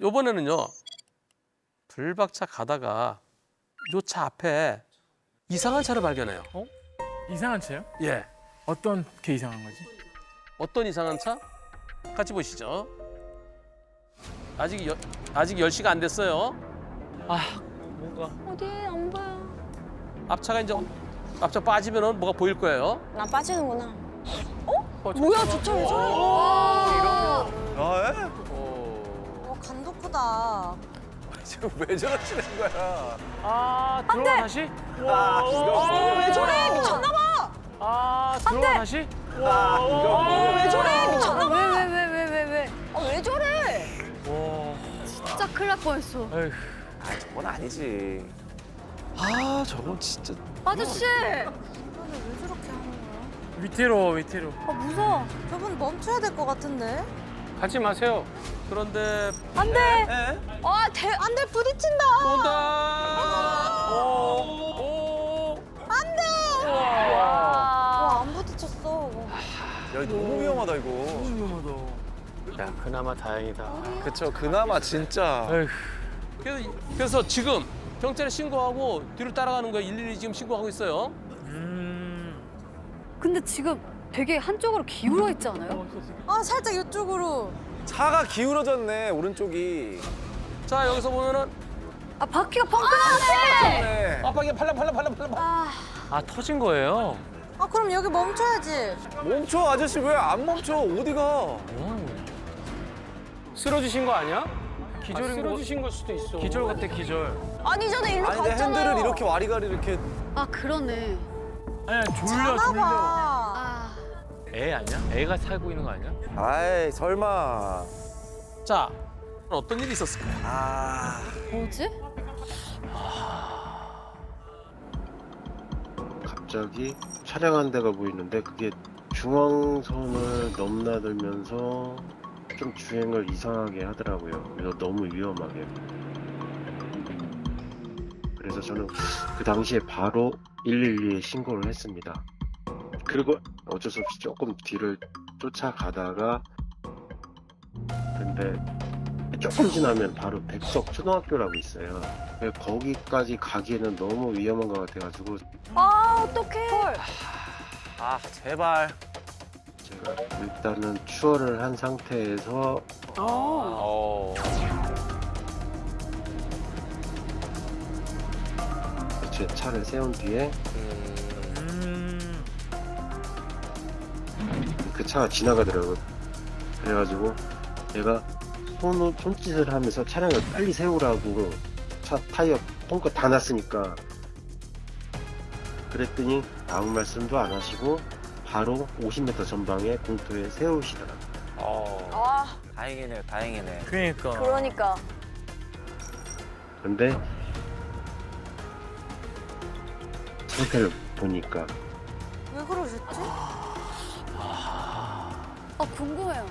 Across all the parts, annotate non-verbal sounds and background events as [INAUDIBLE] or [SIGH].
요번에는요. 불박차 가다가 요 차 앞에 이상한 차를 발견해요. 이상한 차요? 예. 어떤 게 이상한 거지? 어떤 이상한 차? 같이 보시죠. 아직 여, 아직 10시가 안 됐어요. 아, 뭔가 어디 안 보여. 앞차가 이제 앞차 빠지면은 뭐가 보일 거예요. 나 빠지는구나. 어, 뭐야 저 차 왜 저래? 아, 예? 어. 지금 왜 저러시는 거야? 아 들어와 다시? 아, 이거 왜 저래? 미쳤나 봐. 아 들어와 다시? 아, 이거 왜 저래? 미쳤나 봐. 왜 왜 왜 왜 왜? 아, 왜 저래? 와. 진짜 큰일 날 뻔했어. 에휴. 아, 저건 아니지. 아, 저건 진짜. 아저씨! 왜 저렇게 하는 거야? 위태로워 위태로. 아 무서워. 저분 멈춰야 될 것 같은데. 가지 마세요. 그런데 안 돼. 에? 아, 대, 안 돼, 부딪힌다. 온다. 오. 오. 와안 부딪혔어. 야, 이거 너무 위험하다, 이거. 위험하다. 야, 그나마 다행이다. 그쵸, 그나마 진짜. 에휴. 그래서, 그래서 지금 경찰에 신고하고 뒤로 따라가는 거예요. 일일이 지금 신고하고 있어요. 음. 근데 지금 되게 한쪽으로 기울어 있지 않아요? 아 살짝 이쪽으로. 차가 기울어졌네, 오른쪽이. 자, 여기서 보면은 아 바퀴가 펑크 났네. 네. 앞방에 팔랑 팔랑 팔랑 팔랑. 아, 아 터진 거예요? 아 그럼 여기 멈춰야지. 멈춰, 아저씨. 왜 안 멈춰? 어디가? 쓰러지신 거 아니야? 기절인 거. 쓰러지신 걸 수도 있어. 기절 같아 기절. 아니, 전에 일로 아니, 근데 갔잖아요. 핸들을 이렇게 와리가리 이렇게. 아 그러네. 아니야 졸려 자나 졸려. 봐. 아, 애 아니야? 애가 살고 있는 거 아니야? 아이, 설마. 자, 어떤 일이 있었을까요? 아. 뭐지? 갑자기 차량 한 대가 보이는데 그게 중앙선을 넘나들면서 좀 주행을 이상하게 하더라고요. 그래서 너무 위험하게. 그래서 저는 그 당시에 바로 112에 신고를 했습니다. 그리고 어쩔 수 없이 조금 뒤를 쫓아가다가 근데 조금 지나면 바로 백석 초등학교라고 있어요. 근데 거기까지 가기에는 너무 위험한 것 같아가지고 아, 어떡해. 아, 제발. 제가 일단은 추월을 한 상태에서 어. 제 차를 세운 뒤에 음. 그 차가 지나가더라고요. 그래가지고 내가 손, 손짓을 하면서 차량을 빨리 세우라고 차 타이어 펑크 다 났으니까 그랬더니 아무 말씀도 안 하시고 바로 50m 전방에 공터에 세우시더라고요. 어. 아, 다행이네, 다행이네. 그러니까. 그러니까. 근데 상태를 보니까 왜 그러셨지? 아 궁금해요.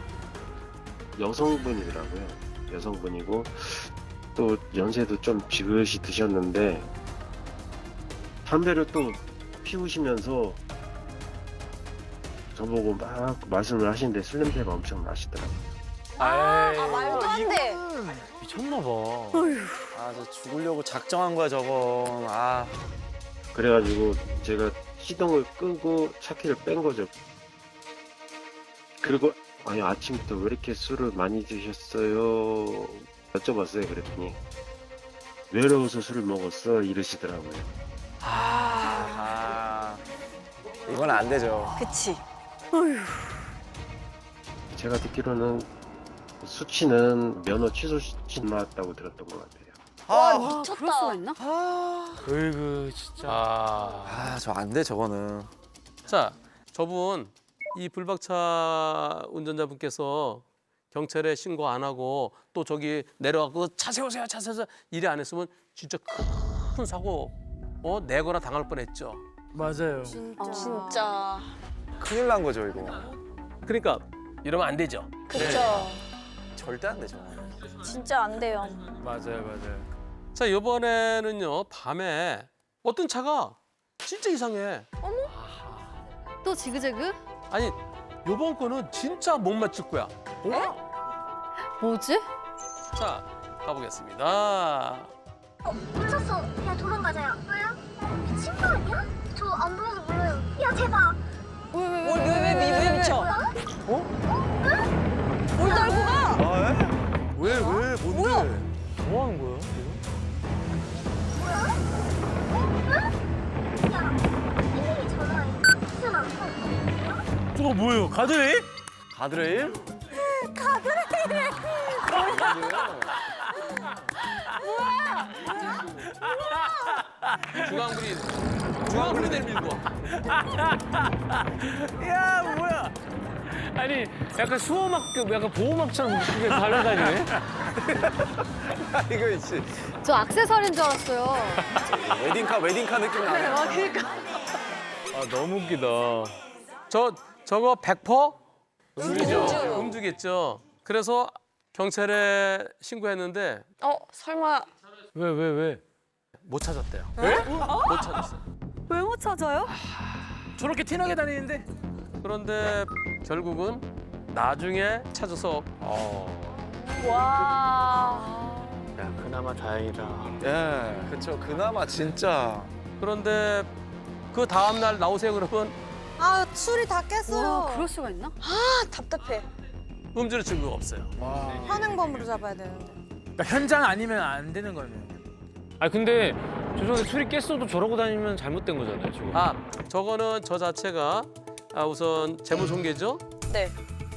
여성분이더라고요. 여성분이고 또 연세도 좀 지긋이 드셨는데 담배를 또 피우시면서 저보고 막 말씀을 하시는데 술 냄새가 엄청 나시더라고요. 아, 아, 에이. 말도 안 돼. 미쳤나 봐. 아, 저 죽으려고 작정한 거야, 저건. 아. 그래가지고 제가 시동을 끄고 차키를 뺀 거죠. 그리고 아니 아침부터 왜 이렇게 술을 많이 드셨어요? 여쭤봤어요. 그랬더니 외로워서 술을 먹었어 이러시더라고요. 아. 이건 안 되죠. 그치. 제가 듣기로는 수치는 면허 취소 수치 나왔다고 들었던 것 같아요. 와, 아, 와 미쳤다. 그럴 수가 있나? 으이그 진짜. 아. 아, 저 안 돼, 저거는. 자, 저분 이 불박차 운전자분께서 경찰에 신고 안 하고 또 저기 내려가고 차 세우세요, 차 세우세요 일이 안 했으면 진짜 큰, 큰 사고 어 내거나 당할 뻔했죠. 맞아요. 진짜. 진짜. 큰일 난 거죠, 이거. 그러니까 이러면 안 되죠. 그쵸. 절대 안 되죠. 진짜 안 돼요. 맞아요 맞아요. 자, 이번에는요 밤에 어떤 차가 진짜 이상해. 또 지그재그? 아니 요번 거는 진짜 못 맞출 거야. 뭐지? 자, 가보겠습니다. 미쳤어. 야 도망가자야. 왜요? 미친 거 아니야? 저 안 보여서 몰라요. 야 제발. 왜왜왜 미쳐? 뭘 떨고 가? 왜, 왜, 뭔데? 뭐 하는 거야? 야 돼? 저거 뭐예요? 가드레일? 가드레일? 중앙부리 중앙부리대를 밀고 야 뭐야? 아니 약간 수호막 그 약간 보호막처럼 그게 달려다니네. [LAUGHS] 이거 있지. 저 악세사리인 줄 알았어요. 웨딩카, 웨딩카 느낌 나네. 아 너무 웃기다. 저 저거 100% 음주죠. 음주겠죠. 그래서 경찰에 신고했는데 어 설마 왜 왜 왜? 못 찾았대요. 못 찾았어요. 왜 못 찾아요? 저렇게 티나게 다니는데? 그런데 결국은 나중에 찾아서 와. 야 그나마 다행이다. 예, 그쵸. 그나마 진짜. 그런데 그 다음 날 나오세요 그러면 아 술이 다 깼어요. 와 그럴 수가 있나? 아 답답해. 음주를 증거가 없어요. 현행범으로 잡아야 되는데. 그러니까 현장 아니면 안 되는 거네요. 아 근데 죄송한데 술이 깼어도 저러고 다니면 잘못된 거잖아요 지금. 아 저거는 저 자체가 아, 우선 재물 손괴죠. 네.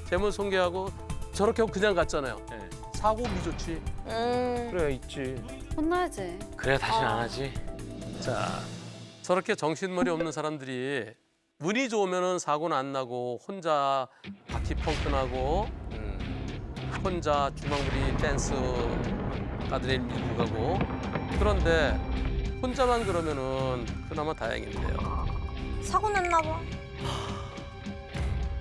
재물 손괴하고 저렇게 하고 그냥 갔잖아요. 네. 사고 미조치. 음. 그래 있지. 혼나야지. 그래야 다시는 안 하지. 자 저렇게 정신머리 없는 사람들이 운이 좋으면은 사고는 안 나고 혼자 바퀴 펑크 나고 음, 혼자 주방부리 댄스 가드레일 밀고 가고 그런데 혼자만 그러면은 그나마 다행인데요. 사고 냈나 봐.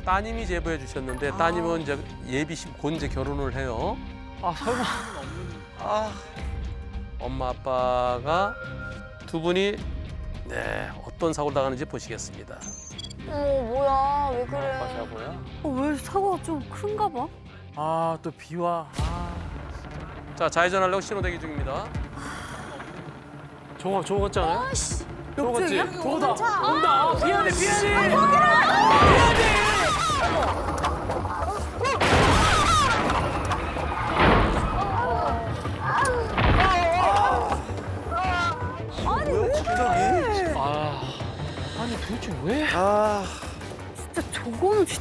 따님이 제보해 주셨는데 따님은 이제 예비 곧 이제 결혼을 해요. 아 설마. 아, 엄마 아빠가 두 분이 네 어떤 사고를 당하는지 보시겠습니다. 어머 뭐야 왜 그래? 아빠 사고야? 어, 왜 사고가 좀 큰가 봐? 아 또 비와. 아. 자 좌회전하려고 신호 대기 중입니다. 저거 저거 같잖아요? 저거 같지? 차. 온다. 아, 피하네 피하네. 왜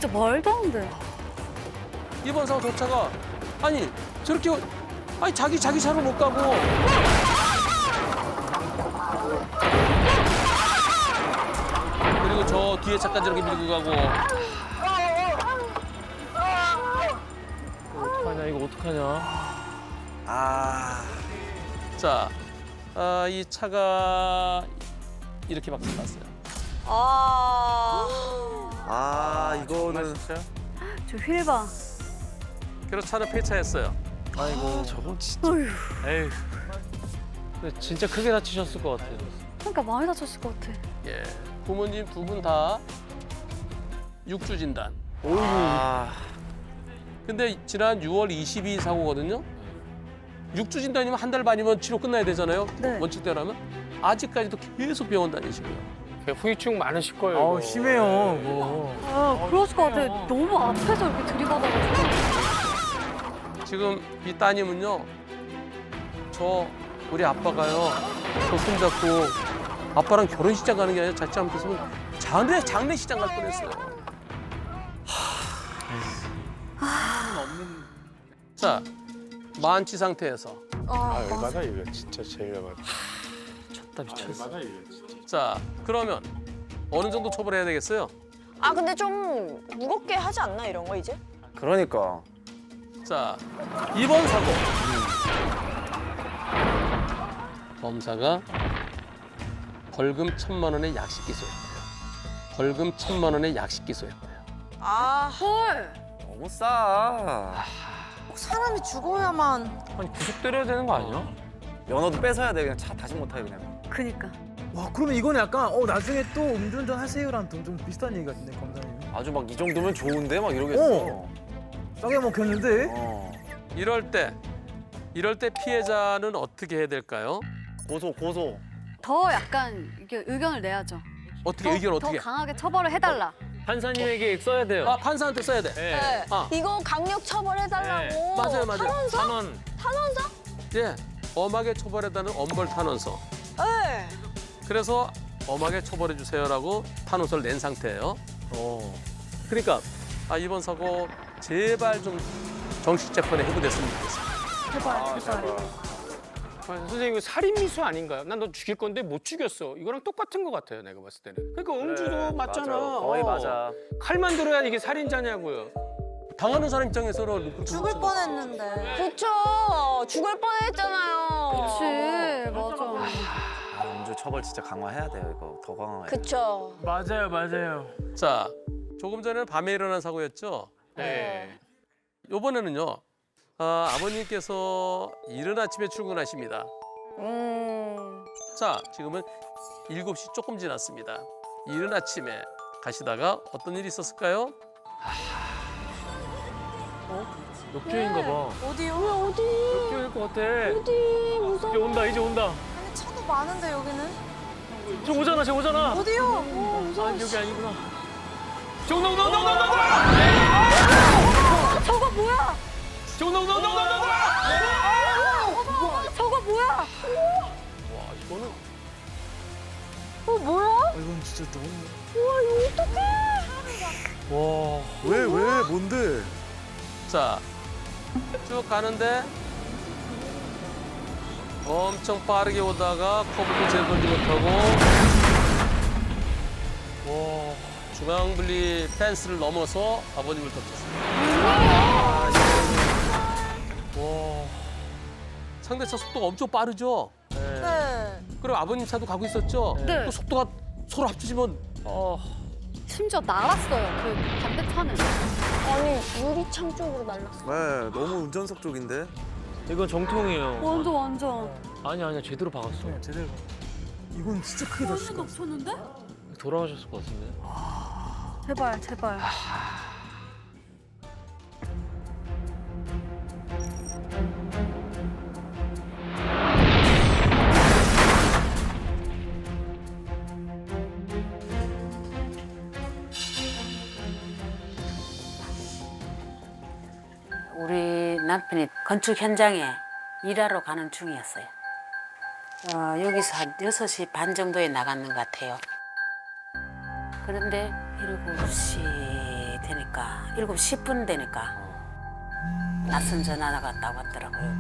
진짜 말도 안 돼. 이번 사고 저 차가 아니 저렇게 아니 자기 자기 차로 못 가고 그리고 저 뒤에 차까지 이렇게 밀고 가고 어떡하냐 이거 어떡하냐? 아. 자, 아, 이 차가 이렇게 박수 났어요. 아. 아, 이거는. [GASPS] 저휠 봐. 그래서 차를 폐차했어요. 아이고 저건 진짜. 에휴. 근데 진짜 크게 다치셨을 것 같아요. 그러니까 많이 다쳤을 것 같아. 예, 부모님 두 분 다 육주 진단. 아, 근데 지난 6월 22일 사고거든요. 육주 진단이면 한 달 반이면 치료 끝나야 되잖아요. 네. 원칙대로라면 아직까지도 계속 병원 다니시고요. 후유증 많으실 거예요. 이거. 심해요. 뭐. 아 그랬을 것 같아. 너무 앞에서 이렇게 들이받아가지고. 지금 이 따님은요, 저 우리 아빠가요, 저 손잡고 아빠랑 결혼식장 가는 게 아니라 자칫 잘못했으면 장례 장례식장 갈 뻔했어요. 자, 만취 상태에서 아, 열받아 이거 진짜 제일 열받아. 쳤다 미쳤어. 자 그러면 어느 정도 처벌해야 되겠어요? 아 근데 좀 무겁게 하지 않나 이런 거 이제? 그러니까. 자 이번 사고 검사가 벌금 천만 원의 약식 기소했대요. 벌금 천만 원의 약식 기소했대요. 아. 헐. 너무 싸. 사람이 죽어야만. 아니 구속 때려야 되는 거 아니야? 면허도 뺏어야 돼. 그냥 차 다시 못 타요, 그냥. 그니까. 와 그러면 이거는 약간 어 나중에 또 음주운전 하세요랑 좀, 좀 비슷한 얘기 같은데 검사님. 아주 막 이 정도면 좋은데 막 이러겠어. 어. 싸게 먹혔는데. 어. 이럴 때 이럴 때 피해자는 어떻게 해야 될까요? 고소 고소. 더 약간 이게 의견을 내야죠. 어떻게 더, 의견 더 어떻게? 강하게 처벌을 해달라. 판사님에게 써야 돼요. 아 판사한테 써야 돼. 네. 네. 아. 이거 강력 처벌해달라고. 맞아요, 맞아요. 탄원서? 탄원. 탄원서? 예, 엄하게 처벌해다는 엄벌 탄원서. 네. 그래서 엄하게 처벌해 주세요라고 탄원서를 낸 상태예요. 그러니까 아, 이번 사고 제발 좀 정식 재판에 회부됐으면 좋겠어요. 제발, 제발. 아, 선생님 이거 살인 미수 아닌가요? 난 너 죽일 건데 못 죽였어. 이거랑 똑같은 것 같아요. 내가 봤을 때는. 그러니까 음주도 맞잖아. 맞아. 거의 어. 맞아. 칼만 들어야 이게 살인자냐고요. 당하는 사람 입장에서는 죽을. 뻔했는데. 그쵸. 죽을 뻔했잖아요. 그치, 맞아. 처벌 진짜 강화해야 돼요. 이거 더 강화해. 그쵸. 맞아요, 맞아요. 자, 조금 전에는 밤에 일어난 사고였죠. 네. 이번에는요. 아, 아버님께서 이른 아침에 출근하십니다. 음. 자, 지금은 7시 조금 지났습니다. 이른 아침에 가시다가 어떤 일이 있었을까요? 역주행인가 봐. 어디요? 어디? 역주행일 것 같아. 어디? 무서워. 이제 온다, 이제 온다. 많은데 여기는? 저 오잖아, 저 오잖아. 어디요? 아, 여기 아니구나. 온다, 온다! 저거 뭐야? 온다, 온다! 저거 뭐야? 와, 이거는 아, 이건 진짜 너무. 와. 왜 왜 뭔데? 자, 쭉 가는데 엄청 빠르게 오다가 커브도 제대로 돌지 못하고 와. 중앙분리 펜스를 넘어서 아버님을 덮쳤습니다. 와. 상대 차 속도가 엄청 빠르죠? 네. 그리고 아버님 차도 가고 있었죠? 네. 그 속도가 서로 합치면 어. 심지어 날았어요, 그 반대 차는. 아니 유리창 쪽으로 날랐어. 네, 너무 운전석 쪽인데. 이건 정통이에요. 완전, 완전. 아니, 아니야. 제대로 박았어. 네, 제대로. 이건 진짜 크게 같아. 쳤는데? 돌아가셨을 것 같은데. 제발, 제발. 남편이 건축 현장에 일하러 가는 중이었어요. 어, 여기서 한 6시 반 정도에 나갔는 것 같아요. 그런데 7시 되니까, 7시 10분 되니까 낯선 전화가 딱 왔더라고요.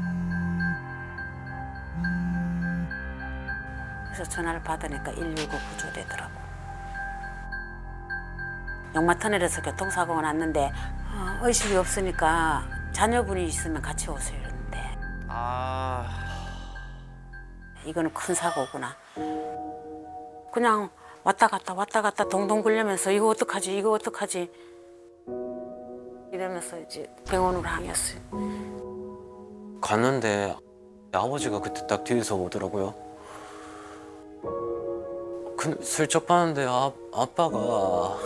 그래서 전화를 받으니까 119 구조되더라고. 영마터널에서 교통사고가 났는데 어, 의식이 없으니까 자녀분이 있으면 같이 오세요 이러는데 아. 이거는 큰 사고구나. 그냥 왔다 갔다 왔다 갔다 동동 굴려면서 이거 어떡하지 이거 어떡하지 이러면서 이제 병원으로 항했어요. 갔는데 아버지가 그때 딱 뒤에서 오더라고요. 그 슬쩍 봤는데 아, 아빠가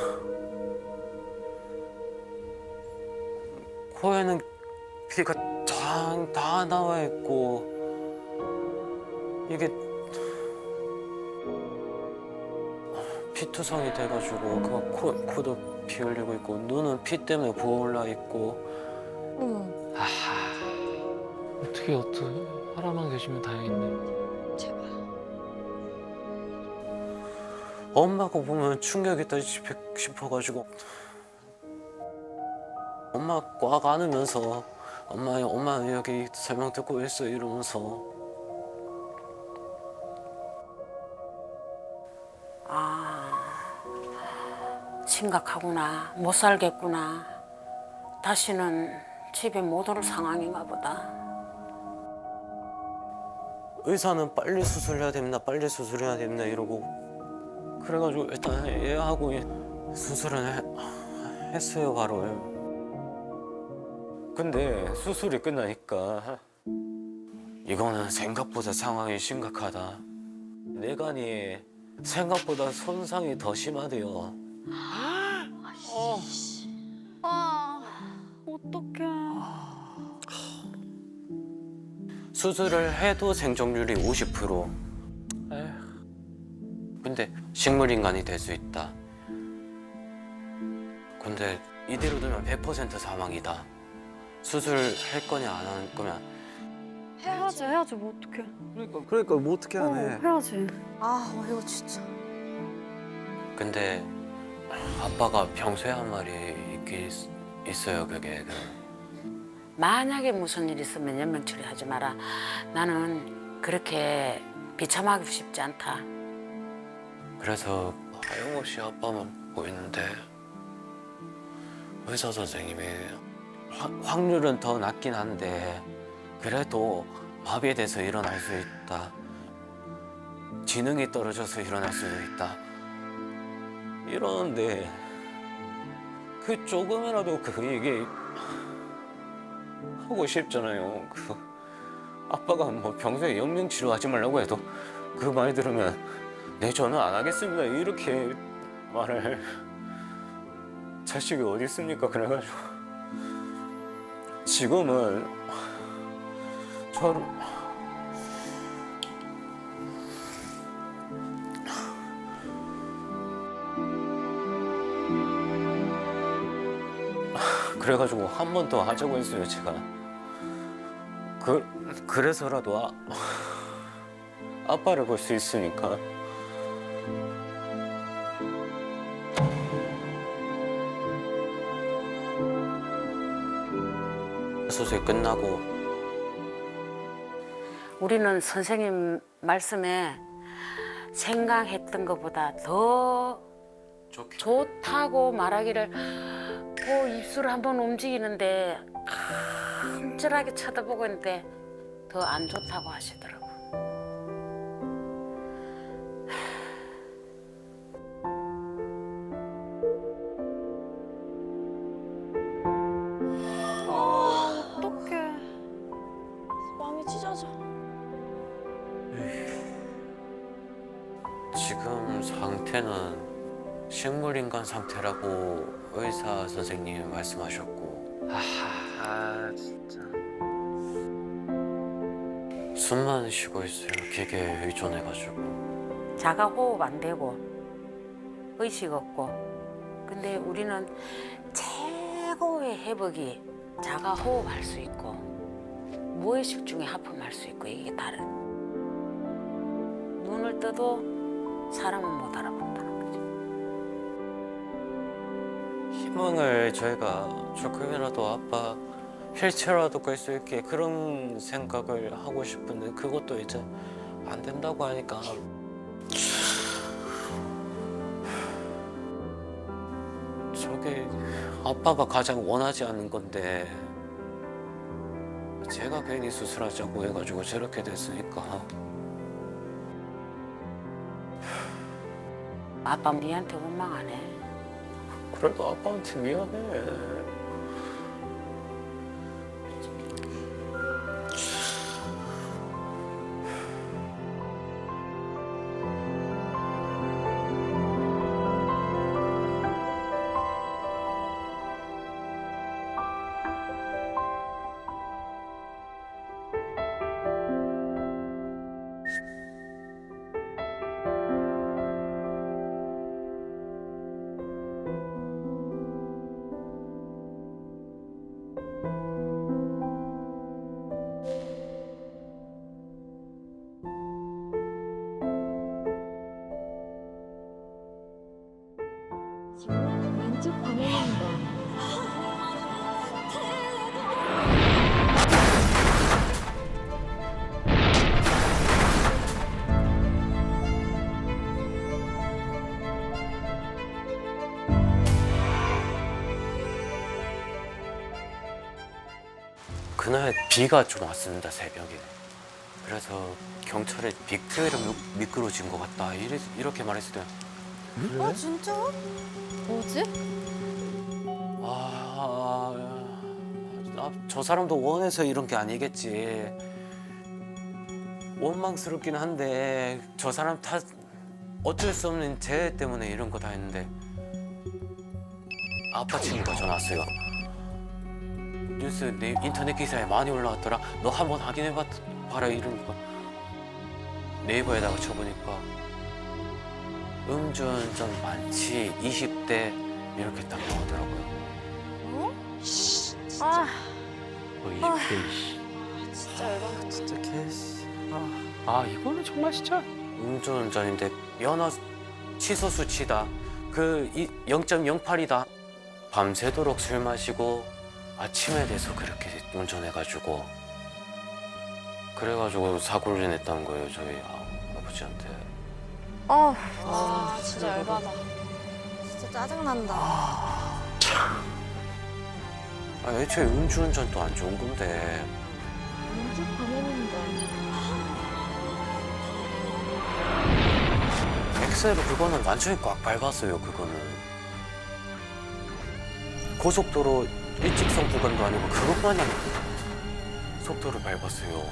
코에는 피가 다, 다 나와 있고 이게 피투성이 돼가지고 그 코, 코도 피 흘리고 있고 눈은 피 때문에 부어올라 있고 어떻게, 어떻게. 하나만 계시면 다행인데. 제발. 엄마가 보면 충격이다 싶- 싶어가지고 엄마 꽉 안으면서 엄마 엄마 여기 설명 듣고 있어 이러면서. 아 심각하구나. 못 살겠구나. 다시는 집에 못 올 상황인가 보다. 의사는 빨리 수술해야 됩니다. 빨리 수술해야 됩니다. 이러고. 그래가지고 일단 얘하고 수술은 해- 했어요 바로 근데 수술이 끝나니까 이거는 생각보다 상황이 심각하다 뇌관이 생각보다 손상이 더 심하대요 아, 어떡해. 수술을 해도 생존율이 50%. 에휴. 근데 식물 인간이 될 수 있다. 근데 이대로 두면 100% 사망이다. 수술할 거냐 안 할 거냐. 해야지 해야지 뭐 어떡해. 그러니까 그러니까 뭐 어떻게 어, 하네. 해야지. 아, 와, 이거 진짜. 근데 아빠가 평소에 한 말이 있긴 있- 있어요. 그게 그 만약에 무슨 일 있으면 연명 처리하지 마라. 나는 그렇게 비참하고 싶지 않다. 그래서 하염없이 아빠만 보이는데 의사 선생님이 확- 확률은 더 낮긴 한데 그래도 마비돼서 일어날 수 있다. 지능이 떨어져서 일어날 수도 있다. 이러는데 그 조금이라도 그 얘기 하고 싶잖아요. 그 아빠가 뭐 평소에 연명 치료하지 말라고 해도 그 말 들으면 네 저는 안 하겠습니다 이렇게 말을 자식이 어디 있습니까? 그래가지고 지금은 저를 그래가지고 한 번 더 하자고 했어요 제가. 그 그래서라도 아, 아빠를 볼 수 있으니까 수술 끝나고 우리는 선생님 말씀에 생각했던 것보다 더 좋다고 말하기를 그 입술을 한번 움직이는데 간절하게 쳐다보고 있는데 더 안 좋다고 하시더라고. 어 상태는 식물인간 상태라고 의사 선생님이 말씀하셨고 아 진짜. 숨만 쉬고 있어요. 기계에 의존해가지고. 자가 호흡 안 되고 의식 없고. 근데 우리는 최고의 회복이 자가 호흡할 수 있고 무의식 중에 하품할 수 있고 이게 다른. 눈을 떠도 사람은 못 알아 희망을 저희가 조금이라도 아빠 휠체어라도 끌 수 있게 그런 생각을 하고 싶은데 그것도 이제 안 된다고 하니까. 저게 아빠가 가장 원하지 않는 건데 제가 괜히 수술하자고 해가지고 저렇게 됐으니까. 아빠 니한테 원망하네 그래도 아빠한테 미안해 비가 좀 왔습니다 새벽에 그래서 경찰에 빅테리가 미- 미끄러진 것 같다 이래, 이렇게 말했을 때 아, 진짜? 뭐지? 아, 아, 저 사람도 원해서 이런 게 아니겠지. 원망스럽긴 한데 저 사람 탓 어쩔 수 없는 재 때문에 이런 거 다 했는데 아빠 친구가 전화 왔어요. 뉴스 내 인터넷 기사에 많이 올라왔더라. 너 한번 확인해봤 봐라 이런 거 네이버에다가 쳐보니까 음주운전 많지 20대 이렇게 딱 나오더라고요. 아 뭐 20대 이씨. 진짜 열받아. 진짜 개씨. 아 이거는 정말 진짜 음주운전인데 면허 취소 수치다. 그 0.08이다. 밤새도록 술 마시고 아침에 돼서 그렇게 운전해가지고 그래가지고 사고를 냈다는 거예요 저희 아, 아버지한테. 아, 아 진짜 열받아. 진짜 짜증난다. 아, 애초에 음주운전도 안 좋은 건데 엑셀을 그거는 완전히 꽉 밟았어요 그거는 고속도로 일직선 구간도 아니고 그것 마냥 속도를 밟았어요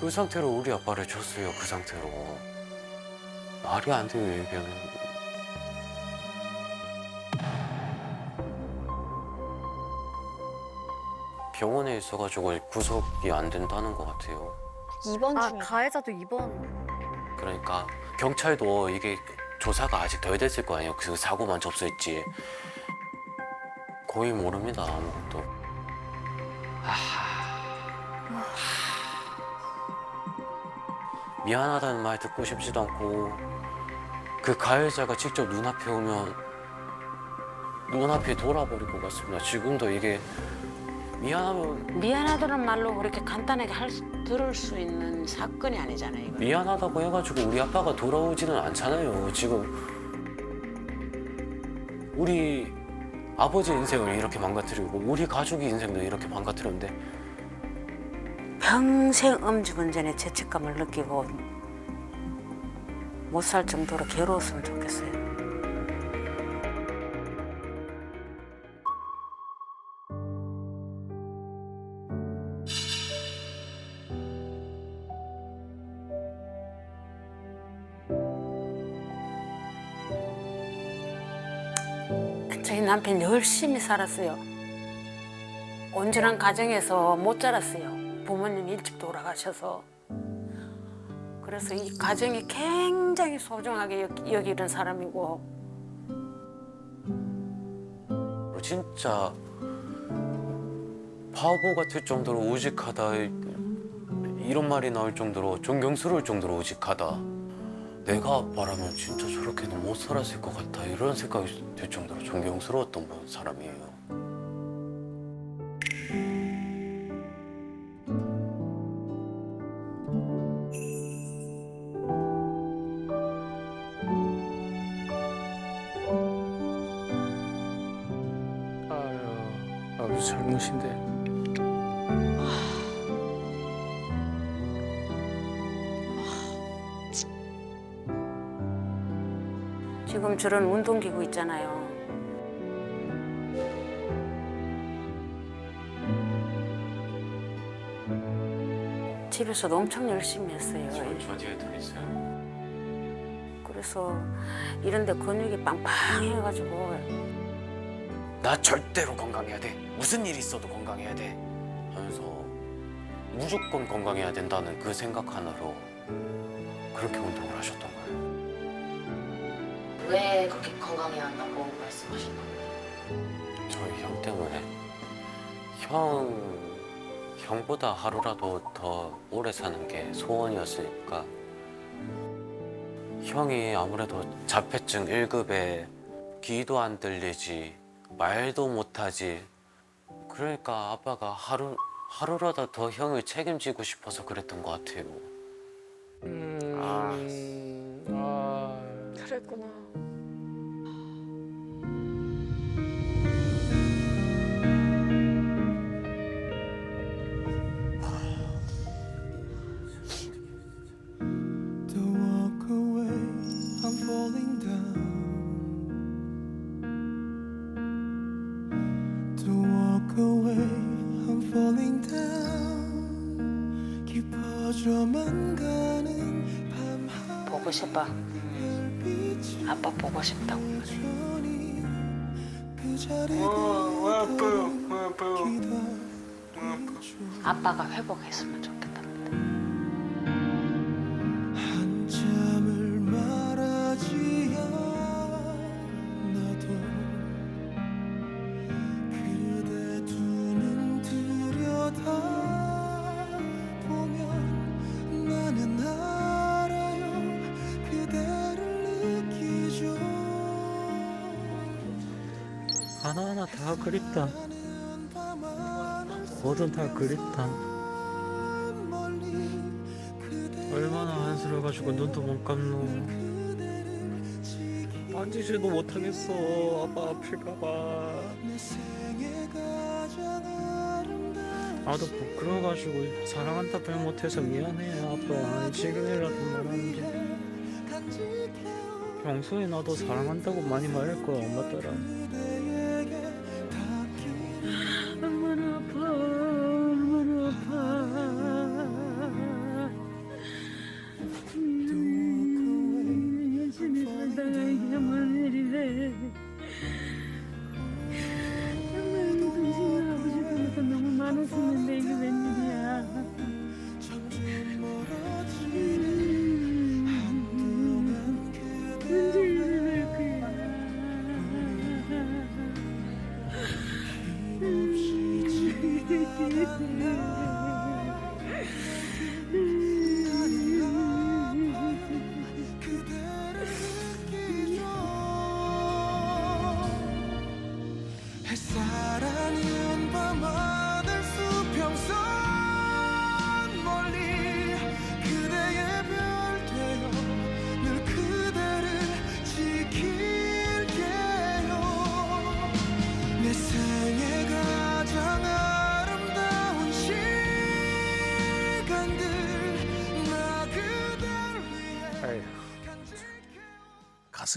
그 상태로 우리 아빠를 줬어요 그 상태로 말이 안 돼요 이게는 병원에 있어가지고 구속이 안 된다는 것 같아요. 2번 아 중에. 가해자도 2번. 그러니까 경찰도 이게 조사가 아직 덜 됐을 거 아니에요. 그 사고만 접수했지. 거의 모릅니다 아무것도. 미안하다는 말 듣고 싶지도 않고 그 가해자가 직접 눈앞에 오면 눈앞에 돌아버릴 것 같습니다. 지금도 이게 미안하면 미안하다는 말로 그렇게 간단하게 할 수, 들을 수 있는 사건이 아니잖아요. 이거. 미안하다고 해가지고 우리 아빠가 돌아오지는 않잖아요. 지금 우리 아버지 인생을 이렇게 망가뜨리고 우리 가족의 인생도 이렇게 망가뜨렸는데 평생 음주운전에 죄책감을 느끼고 못 살 정도로 괴로웠으면 좋겠어요. 남편 열심히 살았어요. 온전한 가정에서 못 자랐어요. 부모님 일찍 돌아가셔서. 그래서 이 가정이 굉장히 소중하게 여- 여기는 사람이고 진짜 바보 같을 정도로 우직하다 이런 말이 나올 정도로 존경스러울 정도로 우직하다. 내가 아빠라면 진짜 저렇게는 못 살았을 것 같아 이런 생각이 들 정도로 존경스러웠던 분- 사람이에요. 아유 아주 젊으신데. 지금 저런 운동기구 있잖아요. 집에서도 엄청 열심히 했어요. 저 뒤에 더 있어요. 그래서 이런데 근육이 빵빵해가지고 나 절대로 건강해야 돼. 무슨 일이 있어도 건강해야 돼. 하면서 무조건 건강해야 된다는 그 생각 하나로 그렇게 거예요. 왜 그렇게 건강해야 한다고 말씀하셨나요? 저희 형 때문에 형 형보다 하루라도 더 오래 사는 게 소원이었으니까 형이 아무래도 자폐증 1급에 귀도 안 들리지 말도 못하지 그러니까 아빠가 하루 하루라도 더 형을 책임지고 싶어서 그랬던 것 같아요. 음, 아. 아. 그랬구나. Don't walk away, I'm falling down. Don't walk away, I'm falling down. 깊어져만 가는 밤 보고 싶어. 아빠 보고 싶다고 그래. 하늘이 그 자리에 왜 아파요? 왜 아파요? 아빠가 회복했으면 좋겠답 그립다. 뭐든 다 그립다. 얼마나 안쓰러워가지고 눈도 못 감노. 만지지도 못하겠어. 아빠 아플까봐. 나도 부끄러워가지고 사랑한다 말 못해서 미안해 아빠. 지금이라도 말하는 게. 평소에 나도 사랑한다고 많이 말할 거야 엄마 따라.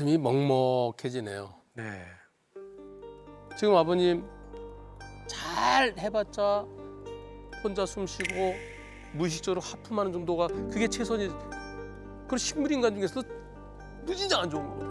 가슴이 먹먹해지네요. 네. 지금 아버님 잘 해봤자 혼자 숨 쉬고 무의식적으로 하품하는 정도가 그게 최선이 그런 식물인간 중에서 무진장 안 좋은 거예요.